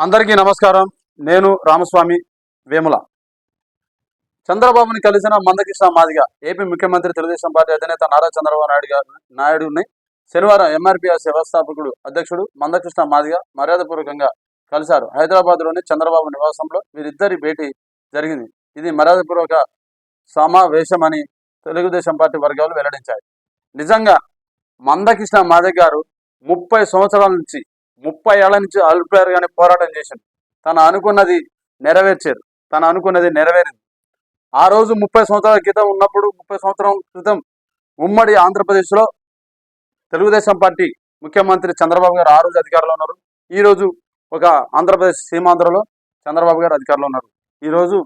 అందరికీ నమస్కారం. నేను రామస్వామి వేముల. చంద్రబాబుని కలిసిన మందకృష్ణ మాదిగ ఏపీ ముఖ్యమంత్రి తెలుగుదేశం పార్టీ అధినేత నారా చంద్రబాబు నాయుడు గారు నాయుడుని శనివారం ఎంఆర్పీఎస్ వ్యవస్థాపకుడు అధ్యక్షుడు మందకృష్ణ మాదిగ మర్యాదపూర్వకంగా కలిశారు. హైదరాబాద్లోని చంద్రబాబు నివాసంలో వీరిద్దరి భేటీ జరిగింది. ఇది మర్యాదపూర్వక సమావేశమని తెలుగుదేశం పార్టీ వర్గాలు వెల్లడించాయి. నిజంగా మందకృష్ణ మాదిగ గారు ముప్పై సంవత్సరాల నుంచి ముప్పై ఏళ్ళ నుంచి అల్పేరుగానే పోరాటం చేసింది తను అనుకున్నది నెరవేర్చారు. తను అనుకున్నది నెరవేరింది. ఆ రోజు ముప్పై సంవత్సరాల క్రితం ఉన్నప్పుడు ముప్పై సంవత్సరం క్రితం ఉమ్మడి ఆంధ్రప్రదేశ్లో తెలుగుదేశం పార్టీ ముఖ్యమంత్రి చంద్రబాబు గారు ఆ రోజు అధికారంలో ఉన్నారు. ఈరోజు ఒక ఆంధ్రప్రదేశ్ సీమాంధ్రలో చంద్రబాబు గారు అధికారంలో ఉన్నారు. ఈరోజు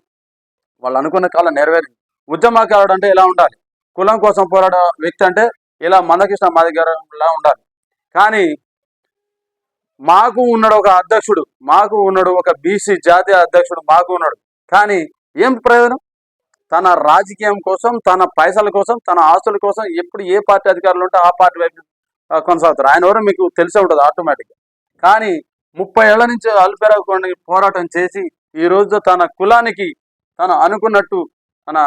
వాళ్ళు అనుకున్న కాలం నెరవేరింది. ఉద్యమకారుడు అంటే ఎలా ఉండాలి? కులం కోసం పోరాడే వ్యక్తి అంటే ఇలా మందకృష్ణ మాదిగారులా ఉండాలి. కానీ మాకు ఉన్నాడు ఒక అధ్యక్షుడు మాకు ఉన్నాడు ఒక బీసీ జాతీయ అధ్యక్షుడు మాకు ఉన్నాడు. కానీ ఏం ప్రయోజనం? తన రాజకీయం కోసం తన పైసల కోసం తన ఆస్తుల కోసం ఎప్పుడు ఏ పార్టీ అధికారులు ఉంటే ఆ పార్టీ వైపు కొనసాగుతారు. ఆయన ఎవరో మీకు తెలిసే ఉంటుంది ఆటోమేటిక్గా కానీ ముప్పై ఏళ్ళ నుంచి అల్పెరగకుండా పోరాటం చేసి ఈ రోజు తన కులానికి తను అనుకున్నట్టు తన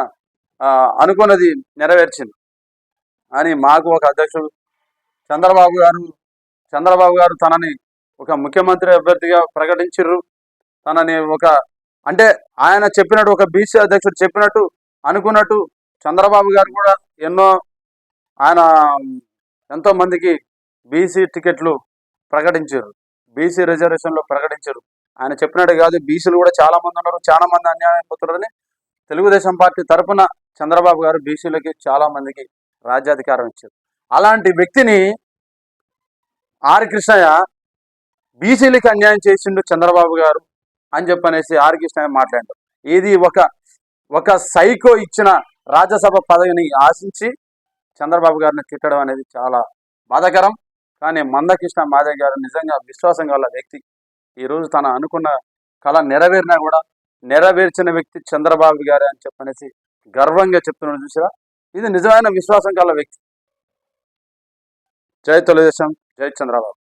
అనుకున్నది నెరవేర్చింది. అని మాకు ఒక అధ్యక్షుడు చంద్రబాబు గారు చంద్రబాబు గారు తనని ఒక ముఖ్యమంత్రి అభ్యర్థిగా ప్రకటించరు తనని ఒక అంటే ఆయన చెప్పినట్టు ఒక బీసీ అధ్యక్షుడు చెప్పినట్టు అనుకున్నట్టు చంద్రబాబు గారు కూడా ఎన్నో ఆయన ఎంతో మందికి బీసీ టికెట్లు ప్రకటించారు బీసీ రిజర్వేషన్లో ప్రకటించారు ఆయన చెప్పినట్టు కాదు బీసీలు కూడా చాలా మంది ఉన్నారు చాలా మంది అన్యాయం అయిపోతున్నారని తెలుగుదేశం పార్టీ తరపున చంద్రబాబు గారు బీసీలకి చాలా మందికి రాజ్యాధికారం ఇచ్చారు. అలాంటి వ్యక్తిని ఆర్ కృష్ణయ్య బీసీలకి అన్యాయం చేసిండు చంద్రబాబు గారు అని చెప్పనేసి ఆర్ మాట్లాడారు. ఇది ఒక ఒక సైకో ఇచ్చిన రాజ్యసభ పదవిని ఆశించి చంద్రబాబు గారిని తిట్టడం అనేది చాలా బాధాకరం. కానీ మందకృష్ణ మాదే గారు నిజంగా విశ్వాసం గల వ్యక్తి. ఈరోజు తన అనుకున్న కళ నెరవేరినా కూడా నెరవేర్చిన వ్యక్తి చంద్రబాబు గారే అని చెప్పనేసి గర్వంగా చెప్తున్నాడు చూసారా? ఇది నిజమైన విశ్వాసం గల వ్యక్తి. జై తెలుగుదేశం జై చంద్రబాబు.